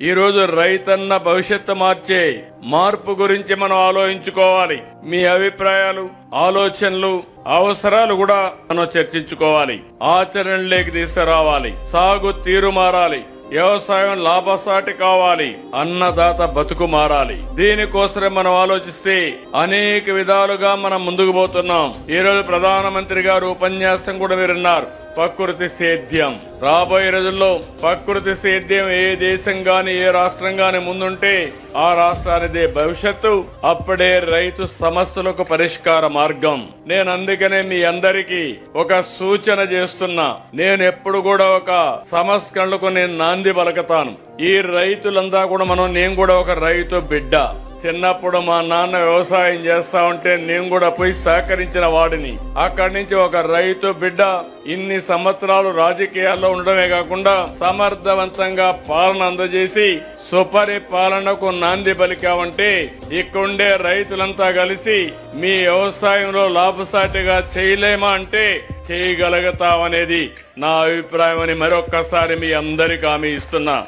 ఈరోజు రైతన్న భవిష్యత్తు మార్చే మార్పు గురించి మనం ఆలోచించుకోవాలి. మీ అభిప్రాయాలు ఆలోచనలు అవసరాలు కూడా మనం చర్చించుకోవాలి. ఆచరణలోకి తీసుకురావాలి. సాగు తీరు మారాలి. వ్యవసాయం లాభసాటి కావాలి. అన్నదాత బతుకు మారాలి. దీనికోసమే మనం ఆలోచిస్తే అనేక విధాలుగా మనం ముందుకు పోతున్నాం. ఈ రోజు ప్రధానమంత్రి గారు ఉపన్యాసం కూడా మీరు ప్రకృతి సేద్యం. రాబోయే రోజుల్లో ప్రకృతి సేద్యం ఏ దేశం గాని ఏ రాష్ట్రం గాని ముందుంటే ఆ రాష్ట్రానిదే భవిష్యత్తు. అప్పుడే రైతు సమస్యలకు పరిష్కార మార్గం. నేను అందుకనే మీ అందరికీ ఒక సూచన చేస్తున్నా. నేను ఎప్పుడు కూడా ఒక సంస్కరణలకు నేను నాంది పలకతాను. ఈ రైతులంతా కూడా మనం నేను కూడా ఒక రైతు బిడ్డ. చిన్నప్పుడు మా నాన్న వ్యవసాయం చేస్తా ఉంటే నేను కూడా పోయి సహకరించిన వాడిని. అక్కడి నుంచి ఒక రైతు బిడ్డ ఇన్ని సంవత్సరాలు రాజకీయాల్లో ఉండడమే కాకుండా సమర్థవంతంగా పాలన అందజేసి సుపరిపాలనకు నాంది పలికావంటే ఇక్కడుండే రైతులంతా కలిసి మీ వ్యవసాయంలో లాభసాటిగా చేయలేమా అంటే చేయగలుగుతామనేది నా అభిప్రాయం అని మరొక్కసారి మీ అందరికి హామీ ఇస్తున్నా.